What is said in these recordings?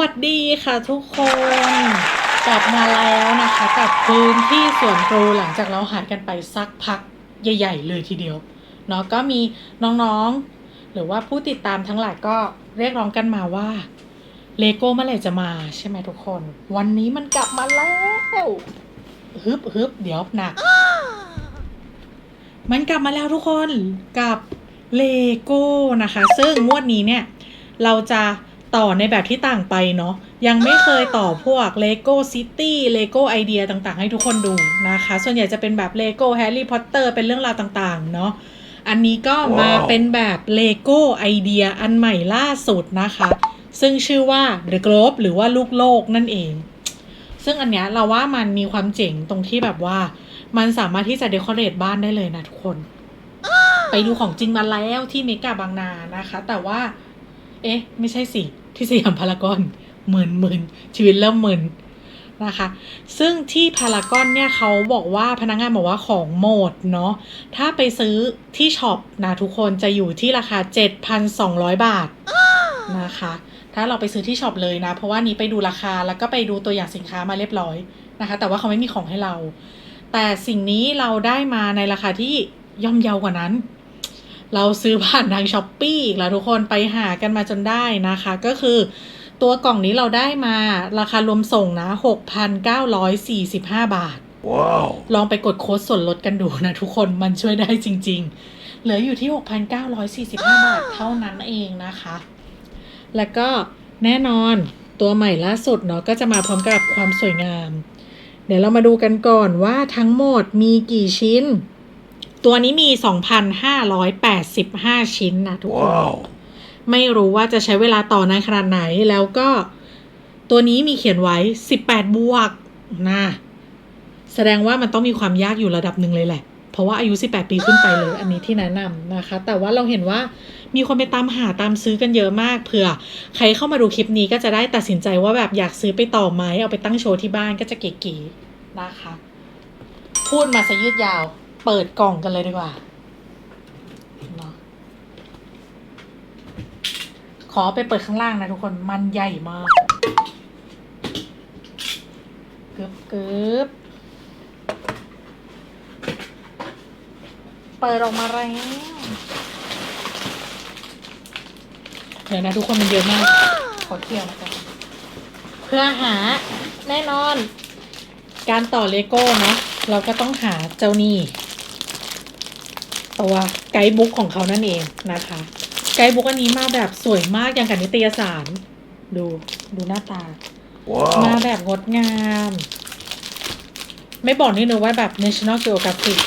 วัสดีค่ะทุกคนกลับมาแล้วนะคะกับพื้นที่สวนครูหลังจากเราหายกันไปสักพักใหญ่ ๆ เลยทีเดียวเนาะก็มีน้องๆ หรือว่าผู้ติดตามทั้งหลายก็เรียกร้องกันมาว่าเลโก้เมื่อไหร่จะมาใช่ไหมทุกคน วันนี้มันกลับมาแล้วฮึบฮึบเดี๋ยวหนัก มันกลับมาแล้วทุกคนกับเลโก้นะคะ ซึ่งงวดนี้เนี่ย เราจะ ต่อในแบบที่ต่างไปเนาะยังไม่เคยต่อพวก Lego City Lego Idea ต่างๆ ให้ทุกคนดูนะคะ ส่วนใหญ่จะเป็นแบบ Lego Harry Potter เป็นเรื่องราวต่างๆ เนาะอันนี้ก็มาว้าเป็นแบบ Lego Idea อันใหม่ล่าสุดนะคะ ซึ่งชื่อว่า The Globe หรือว่าลูกโลกนั่นเอง ซึ่งอันเนี้ยเราว่ามันมีความเจ๋งตรงที่แบบว่า มันสามารถที่จะเดคอเรทบ้านได้เลยนะทุกคน ไปดูของจริงมาแล้วที่เมกาบางนานะคะ แต่ว่า เอ๊ะ ไม่ใช่สิที่สยามพารากอนหมื่นหมื่นชีวิตเริ่มหมื่นนะคะ ซึ่งที่พารากอนเนี่ยเขาบอกว่าพนักงานบอกว่าของหมดเนาะถ้าไปซื้อที่ช็อปนะทุกคนจะอยู่ที่ราคา 7,200 บาทนะคะ ถ้าเราไปซื้อที่ช็อปเลยนะ เพราะว่านี้ไปดูราคาแล้วก็ไปดูตัวอย่างสินค้ามาเรียบร้อยนะคะ แต่ว่าเขาไม่มีของให้เรา แต่สิ่งนี้เราได้มาในราคาที่ย่อมเยาวกว่านั้น เราซื้อผ่านทางช้อปปี้อีกแล้วทุกคนไปหากันมาจนได้นะคะ ก็คือตัวกล่องนี้เราได้มาราคารวมส่งนะ 6,945 บาท Wow. ลองไปกดโค้ดส่วนลดกันดูนะทุกคนมันช่วยได้จริง ๆ เหลืออยู่ที่ 6,945 บาทเท่านั้นเองนะคะ แล้วก็แน่นอนตัวใหม่ล่าสุดเนาะก็จะมาพร้อมกับความสวยงาม เดี๋ยวเรามาดูกันก่อนว่าทั้งหมดมีกี่ชิ้น ตัวนี้มี 2,585 ชิ้นนะทุกคน Wow. ไม่รู้ว่าจะใช้เวลาต่อนานขนาดไหนแล้วก็ตัวนี้มีเขียนไว้ 18 บวกนะแสดงว่ามันต้องมีความยากอยู่ระดับหนึ่งเลยแหละ เพราะว่าอายุ 18 ปีขึ้นไปเลย อันนี้ที่แนะนำนะคะ แต่ว่าเราเห็นว่ามีคนไปตามหาตามซื้อกันเยอะมากเผื่อ ใครเข้ามาดูคลิปนี้ก็จะได้ตัดสินใจว่าแบบอยากซื้อไปต่อไหมเอาไปตั้งโชว์ที่บ้านก็จะเก๋ๆนะคะ พูดมาซะยืดยาว เปิดกล่องกันเลยดีกว่า ขอไปเปิดข้างล่างนะทุกคน มันใหญ่มากกึบกึบเปิดออกมาแล้วเดี๋ยวนะทุกคนมันเยอะมาก ขอเที่ยวนะครับเพื่อหาแน่นอน การต่อเลโก้เนาะเราก็ต้องหาเจ้านี่ ตัวไกด์บุ๊กของเขานั่นเองนะคะ ไกด์บุ๊กอันนี้มาแบบสวยมากอย่างกับนิตยสาร ดูดูหน้าตามา Wow. แบบงดงาม ไม่บอกนี่เลยว่าแบบ National Geographic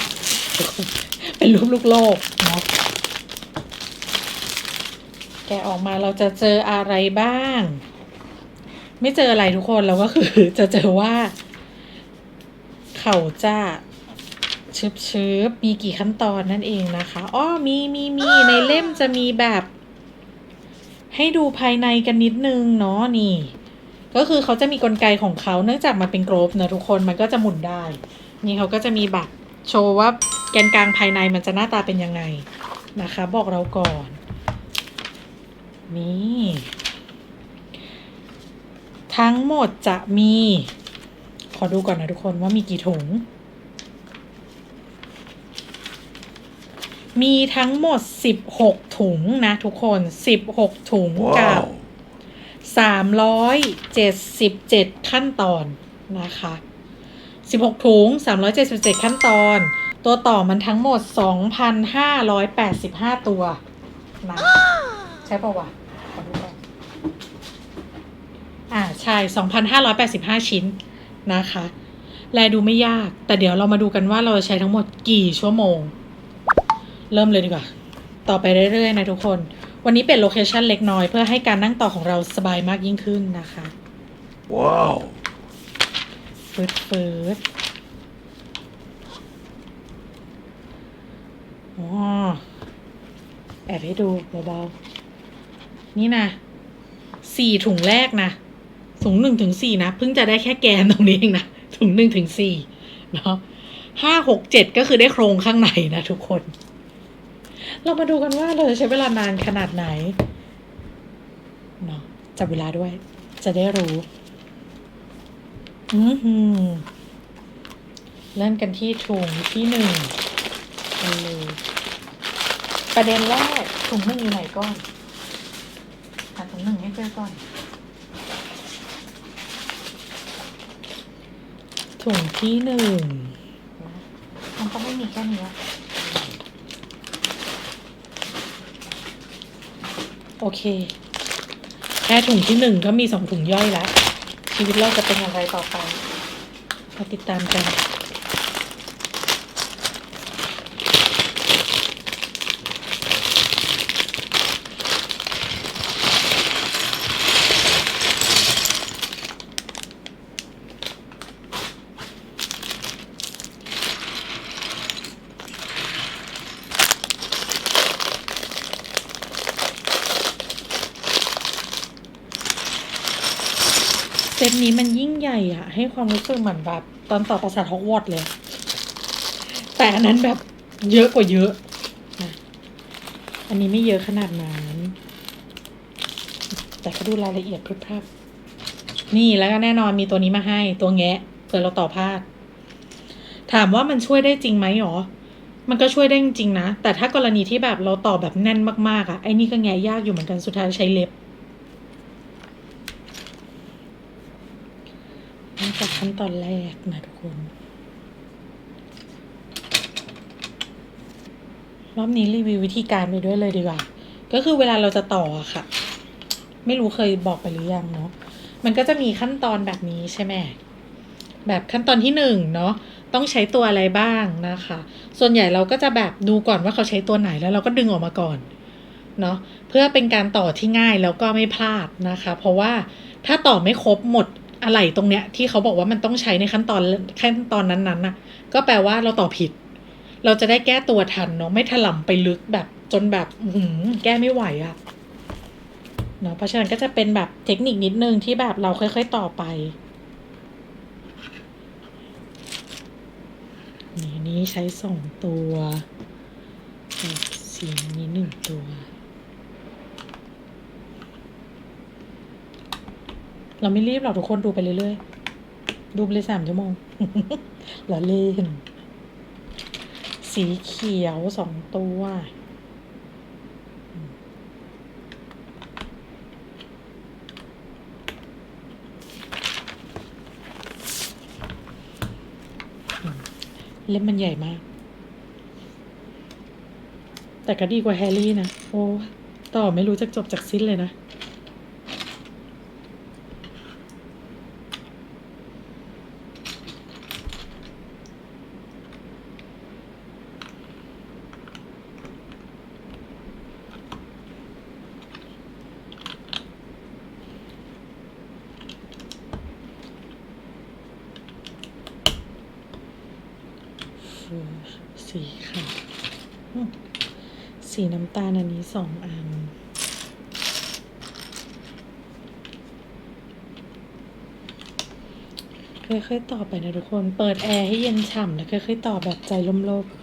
เป็นรูปลูกโลกเนาะแกะออกมาเราจะเจออะไรบ้าง ไม่เจออะไรทุกคนเราก็คือจะเจอว่า เขาจะ ชึบชึบมีกี่ขั้นตอนนั่นเองนะคะอ้อมีมีมีในเล่มจะมีแบบ ให้ดูภายในกันนิดนึงเนาะนี่ ก็คือเขาจะมีกลไกของเขาเนื่องจากมันเป็นกรฟนะทุกคนมันก็จะหมุนได้ นี่เขาก็จะมีแบบโชว์ว่าแกนกลางภายในมันจะหน้าตาเป็นยังไงนะคะ บอกเราก่อน นี่ ทั้งหมดจะมี ขอดูก่อนนะทุกคนว่ามีกี่ถุง มีทั้งหมด 16 ถุงนะ ทุกคน 16 ถุงกับ Wow. 377 ขั้นตอนนะคะ 16 ถุง 377 ขั้นตอน ตัวต่อมันทั้งหมด 2,585 ตัวนะใช่ปะวะขอดูก่อนอ่าใช่ 2,585 ชิ้นนะคะ แลดูไม่ยาก แต่เดี๋ยวเรามาดูกันว่าเราจะใช้ทั้งหมดกี่ชั่วโมง เริ่มเลยดีกว่า ต่อไปเรื่อยๆนะทุกคน วันนี้เป็นโลเคชันเล็กน้อยเพื่อให้การนั่งต่อของเราสบายมากยิ่งขึ้นนะคะ Wow. ฟืดฟืดอ๋อแอบให้ดูเบาๆ นี่นะสี่ถุงแรกนะถุงหนึ่งถึงสี่นะเพิ่งจะได้แค่แกนตรงนี้เองนะถุงหนึ่งถึงสี่เนาะห้าหกเจ็ดก็คือได้โครงข้างในนะทุกคน เรามาดูกันว่าเราจะใช้เวลานานขนาดไหนเนาะจับเวลาด้วย จะได้รู้ อือหือเริ่มกันที่ถุงที่หนึ่งกันเลยประเด็นแรกถุงหนึ่งอยู่ไหนก่อนหาถุงหนึ่งให้เจอก่อน ถุงที่หนึ่งมันก็ไม่มีแค่นี้อะ โอเค แค่ถุงที่หนึ่งก็มีสองถุงย่อยแล้ว ชีวิตเราจะเป็นอย่างไรต่อไปมาติดตามกัน ซตนี้มันยิ่งใหญ่อะให้ความรู้สึกเหมือนแบบ ตอนต่อปราสาทฮอกวอตส์เลย แต่อันนั้นแบบเยอะกว่าเยอะนะอันนี้ไม่เยอะขนาดนั้น แต่ก็ดูรายละเอียดพรึบพรับ นี่แล้วก็แน่นอนมีตัวนี้มาให้ตัวแงะเผื่อเราต่อพลาด ถามว่ามันช่วยได้จริงไหมหรอ มันก็ช่วยได้จริงนะ แต่ถ้ากรณีที่แบบเราต่อแบบแน่นมากๆอะไอ้นี่ก็แงะยากอยู่เหมือนกันสุดท้ายใช้เล็บ มาจาก ขั้นตอนแรกนะทุกคน รอบนี้รีวิววิธีการไปด้วยเลยดีกว่า ก็คือเวลาเราจะต่อค่ะ ไม่รู้เคยบอกไปหรือยังเนาะ มันก็จะมีขั้นตอนแบบนี้ใช่ไหม แบบขั้นตอนที่หนึ่งเนาะ ต้องใช้ตัวอะไรบ้างนะคะ ส่วนใหญ่เราก็จะแบบดูก่อนว่าเขาใช้ตัวไหนแล้วเราก็ดึงออกมาก่อนเนาะ เพื่อเป็นการต่อที่ง่ายแล้วก็ไม่พลาดนะคะ เพราะว่าถ้าต่อไม่ครบหมด อะไรตรงเนี้ยที่เขาบอกว่ามันต้องใช้ในขั้นตอนขั้นตอนนั้นๆน่ะ ก็แปลว่าเราต่อผิด เราจะได้แก้ตัวทันเนาะไม่ถล่มไปลึกแบบจนแบบหือแก้ไม่ไหวอะเนาะเพราะฉะนั้นก็จะเป็นแบบเทคนิคนิดนึงที่แบบเราค่อยๆต่อไปนี่นี่ใช้สองตัวสีนี้หนึ่งตัว เราไม่รีบหรอกทุกคนดูไปเรื่อยๆ ดูไปเลยสามชั่วโมงเราเล่น สีเขียวสองตัว เล่มมันใหญ่มาก แต่ก็ดีกว่าแฮร์รี่นะ โอ้ ต่อไม่รู้จะจบจากสิ้นเลยนะ ฟูสีขาวอืม สีน้ำตาลอันนี้สองอัน ค่อยๆต่อไปนะทุกคน เปิดแอร์ให้เย็นฉ่ำแล้วค่อยๆต่อแบบใจลมๆ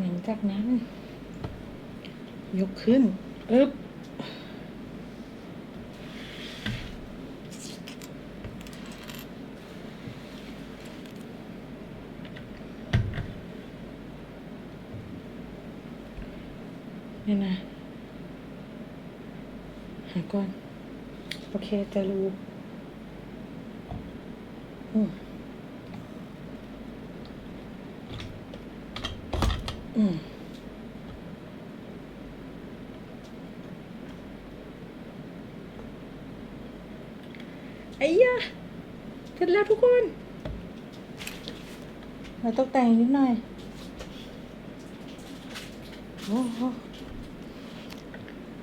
หลังจากนั้น ยกขึ้นอึ๊บนี่นะ หาก่อน โอเคจะรู้อืมอืม ไอ้ยะเสร็จแล้วทุกคน เราต้องแต่งนิดหน่อย โอ้โห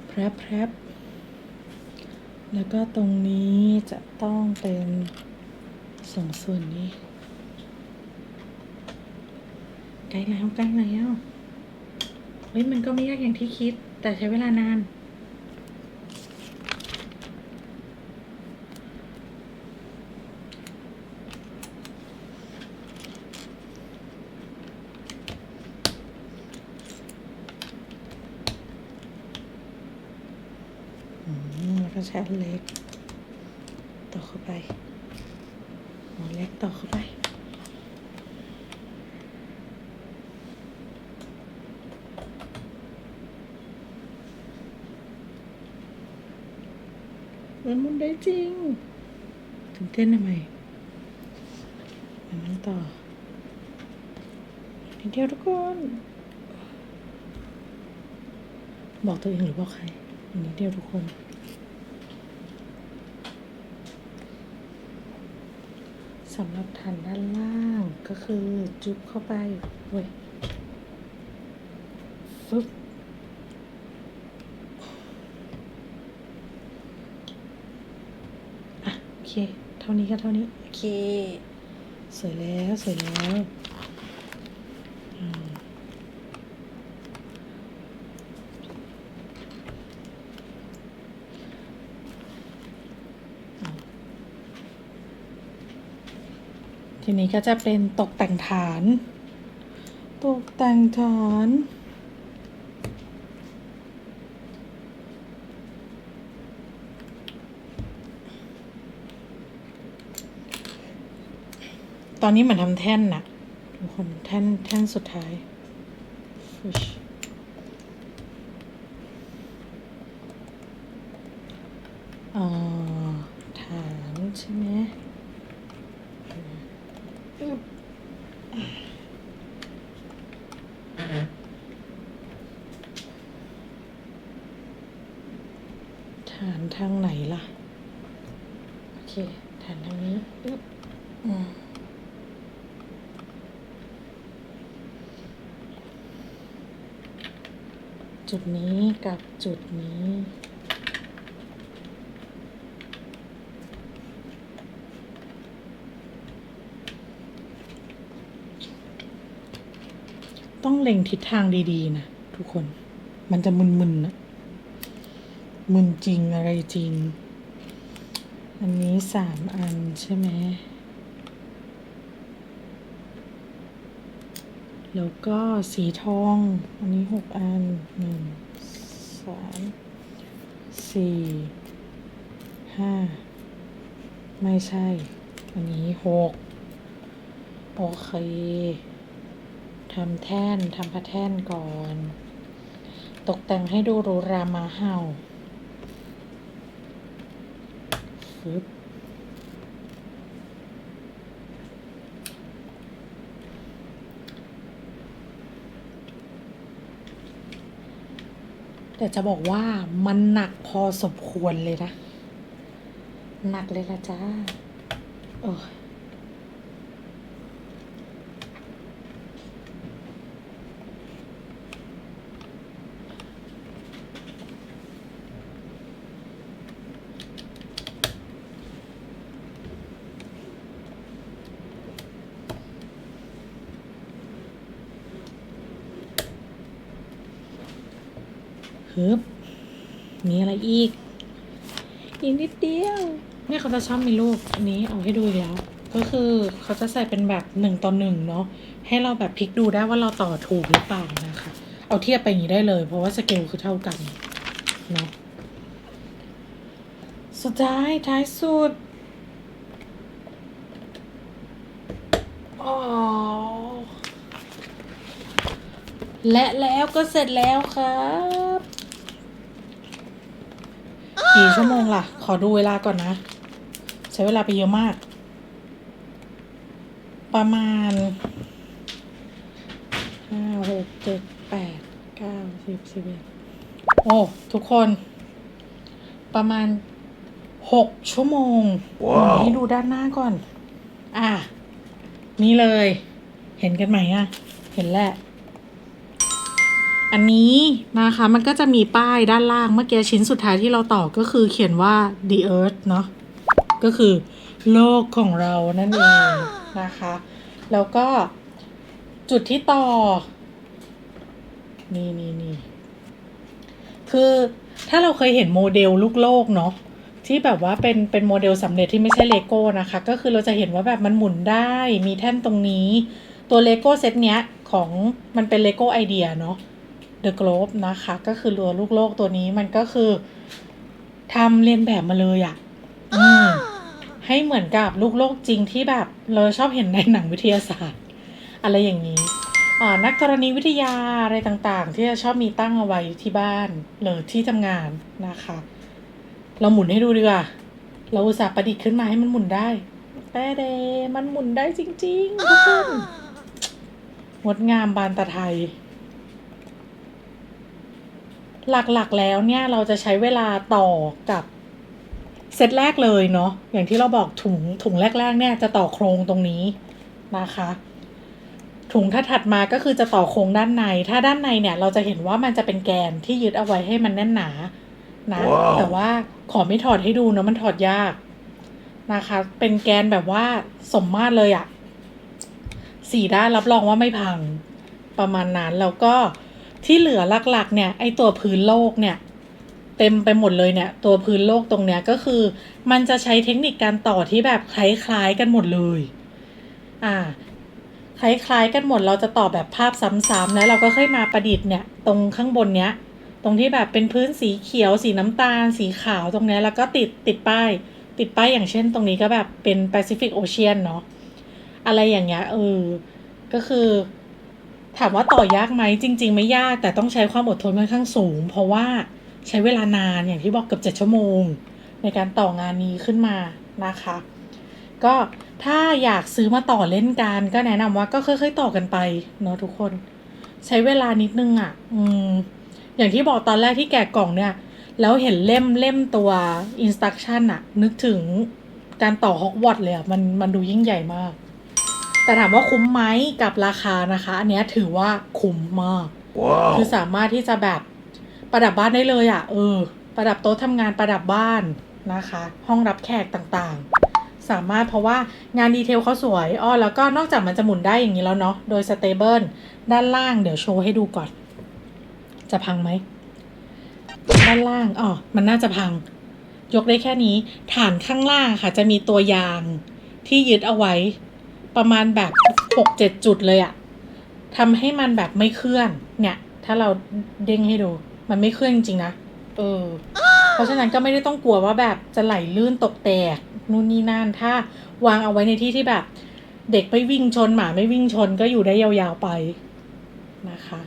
แพรบแพรบแล้วก็ตรงนี้จะต้องเป็นสองส่วนนี้ ใกล้แล้วใกล้แล้วเฮ้ยมันก็ไม่ยากอย่างที่คิด แต่ใช้เวลานาน อืมแล้วก็ใช้นเล็ก ต่อเข้าไป หมอนเล็กต่อเข้าไป มันหมุนได้จริงตื่นเต้นทำไมมันต่อนิดเดียวทุกคน บอกตัวเองหรือบอกใครนนี้เดียวทุกคนำหรับฐานด้านล่างก็คือจุ๊บเข้าไปเว้ยฟึบอะโอเค เท่านี้ก็เท่านี้ โอเค สวยแล้ว สวยแล้วอืม ทีนี้ก็จะเป็นตกแต่งฐาน ตกแต่งฐานตอนนี้เหมือนทำแท่นนะทุกคนแท่นแท่นสุดท้ายอ่อฐานใช่ไหมอึ๊บ ฐานทางไหนล่ะ โอเค ฐานทางนี้อึ๊บอืมจุดนี้กับจุดนี้ ต้องเล็งทิศทางดี ๆ นะ ทุกคนมันจะมึนๆนะ มึนจริงอะไรจริง อันนี้สามอันใช่ไหม แล้วก็สีทอง อันนี้หกอันหนึ่งสามสี่ห้าไม่ใช่ อันนี้หกโอเคทำแท่นทำพระแท่นก่อน ตกแต่งให้ดูหรูรามาเห่า ฟึบแต่จะบอกว่ามันหนักพอสมควรเลยนะ หนักเลยละจ้า โอ้ย ฮึบมีอะไรอีก อีกนิดเดียวเนี่ยเขาจะชอบมีรูปอันนี้เอาให้ดูอีกแล้ว ก็คือเขาจะใส่เป็นแบบหนึ่งต่อหนึ่งเนาะให้เราแบบพลิกดูได้ว่าเราต่อถูกหรือเปล่านะคะ เอาเทียบไปอย่างนี้ได้เลย เพราะว่าสเกลคือเท่ากันเนาะสุดท้ายท้ายสุดอ๋อและแล้วก็เสร็จแล้วครับ กี่ชั่วโมงล่ะ ขอดูเวลาก่อนนะ ใช้เวลาไปเยอะมาก ประมาณห้าหกเจ็ดแปดเก้าสิบสิบเอ็ดโอ้ ทุกคน ประมาณหกชั่วโมงว้าวให้ดูด้านหน้าก่อน อะ นี่เลย เห็นกันไหมอะ เห็นแหละ อันนี้นะคะมันก็จะมีป้ายด้านล่างเมื่อกี้ชิ้นสุดท้ายที่เราต่อก็คือเขียนว่า the earth เนาะก็คือโลกของเรานั่นเองนะคะ แล้วก็จุดที่ต่อ นี่นี่นี่คือถ้าเราเคยเห็นโมเดลลูกโลกเนาะที่แบบว่าเป็นเป็นโมเดลสำเร็จที่ไม่ใช่เลโก้นะคะ ก็คือเราจะเห็นว่าแบบมันหมุนได้มีแท่นตรงนี้ ตัวเลโก้เซตเนี้ยของมันเป็นเลโก้ไอเดียเนาะ The Globe นะคะ ก็คือรัวลูกโลกตัวนี้มันก็คือทำเรียนแบบมาเลยอะ่ะอืมให้เหมือนกับลูกโลกจริงที่แบบเราชอบเห็นในหนังวิทยาศาสตร์ อะไรอย่างนี้อ่านักธรณีวิทยาอะไรต่างๆ ที่จะชอบมีตั้งเอาไว้ที่บ้านหรือที่ทำงานนะคะ เราหมุนให้ดูดีกว่า เราอุตส่าห์ประดิษฐ์ขึ้นมาให้มันหมุนได้แต่เดมันหมุนได้จริงๆทุกคนงดงามบานตะไทย หลักๆแล้วเนี่ยเราจะใช้เวลาต่อกับเซตแรกเลยเนาะอย่างที่เราบอกถุงถุงแรก ๆ เนี่ยจะต่อโครงตรงนี้นะคะ ถุงถ้าถัดมาก็คือจะต่อโครงด้านใน ถ้าด้านในเนี่ยเราจะเห็นว่ามันจะเป็นแกนที่ยึดเอาไว้ให้มันแน่นหนานะว้าวแต่ว่าขอไม่ถอดให้ดูนะมันถอดยากนะคะ เป็นแกนแบบว่าสมมาตรเลยอะสี่ด้านรับรองว่าไม่พังประมาณนั้นแล้วก็ ที่เหลือหลักๆ เนี่ยไอตัวพื้นโลกเนี่ยเต็มไปหมดเลยเนี่ย ตัวพื้นโลกตรงเนี้ยก็คือ มันจะใช้เทคนิคการต่อที่แบบคล้ายๆกันหมดเลย อ่า คล้ายๆกันหมดเราจะต่อแบบภาพซ้ำๆแล้วเราก็ค่อยมาประดิษฐ์เนี่ยตรงข้างบนเนี้ย ตรงที่แบบเป็นพื้นสีเขียว สีน้ำตาล สีขาวตรงเนี้ยแล้วก็ติดติดป้าย ติดป้ายอย่างเช่น ตรงนี้ก็แบบเป็น Pacific Ocean เนาะอะไรอย่างเงี้ยเออก็คือ ถามว่าต่อยากไหมจริง ๆ ไม่ยากแต่ต้องใช้ความอดทนค่อนข้างสูง เพราะว่าใช้เวลานานอย่างที่บอกเกือบเจ็ดชั่วโมง ในการต่องานนี้ขึ้นมานะคะ ก็ถ้าอยากซื้อมาต่อเล่นกันก็แนะนำว่าก็ค่อยๆต่อกันไปเนาะทุกคน ใช้เวลานิดนึงอะ่ะ อืมอย่างที่บอกตอนแรกที่แกะกล่องเนี่ย แล้วเห็นเล่มเล่มตัว instruction อะนึกถึงการต่อฮอกวอตส์เลยอะมันมันดูยิ่งใหญ่มาก แต่ถามว่าคุ้มไหมกับราคานะคะ อันเนี้ยถือว่าคุ้มมาก Wow. คือสามารถที่จะแบบประดับบ้านได้เลยอะ่ะ เออ ประดับโต๊ะทำงานประดับบ้านนะคะ ห้องรับแขกต่างๆ สามารถเพราะว่างานดีเทลเขาสวยอ้อแล้วก็นอกจากมันจะหมุนได้อย่างนี้แล้วเนาะโดยสเตเบิลด้านล่างเดี๋ยวโชว์ให้ดูก่อน จะพังไหมด้านล่างอ๋อมันน่าจะพัง ยกได้แค่นี้ ฐานข้างล่างค่ะ จะมีตัวยางที่ยึดเอาไว้ ประมาณแบบหกเจ็ดจุดเลยอะทำให้มันแบบไม่เคลื่อน เนี่ย ถ้าเราเด้งให้ดู มันไม่เคลื่อนจริงๆนะ เออ เพราะฉะนั้นก็ไม่ได้ต้องกลัวว่าแบบจะไหลลื่นตกแตกนู่นนี่นั่น ถ้าวางเอาไว้ในที่ที่แบบ เด็กไม่วิ่งชนหมาไม่วิ่งชนก็อยู่ได้ยาวๆไปนะคะ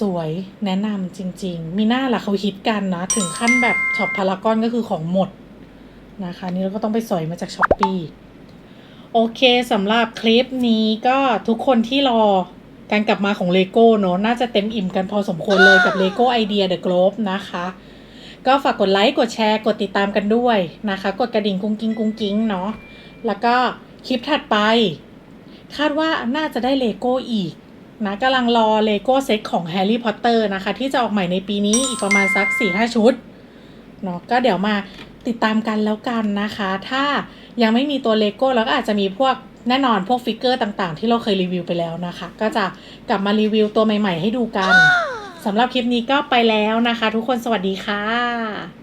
สวยแนะนำจริง ๆ มีหน้าล่ะเขาฮิตกันนะ ถึงขั้นแบบช็อปพารากอนก็คือของหมดนะคะ นี่เราก็ต้องไปสอยมาจากช้อปปี้ โอเคสำหรับคลิปนี้ก็ทุกคนที่รอการกลับมาของเลโก้เนอะน่าจะเต็มอิ่มกันพอสมควรเลยกับ Lego Idea The Globe นะคะ ก็ฝากกดไลค์กดแชร์กดติดตามกันด้วยนะคะ กดกระดิ่งกุ้งกิ้งกุ้งกิ้งเนาะแล้วก็คลิปถัดไป คาดว่าน่าจะได้เลโก้อีกนะกำลังรอเลโก้เซตของแฮร์รี่พอตเตอร์นะคะ ที่จะออกใหม่ในปีนี้อีกประมาณสัก4-5 ชุดเนาะก็เดี๋ยวมา ติดตามกันแล้วกันนะคะ ถ้ายังไม่มีตัวเลโก้แล้วก็อาจจะมีพวกแน่นอนพวกฟิกเกอร์ต่างๆ ที่เราเคยรีวิวไปแล้วนะคะ ก็จะกลับมารีวิวตัวใหม่ ๆ ให้ดูกันสำหรับคลิปนี้ก็ไปแล้วนะคะ ทุกคนสวัสดีค่ะ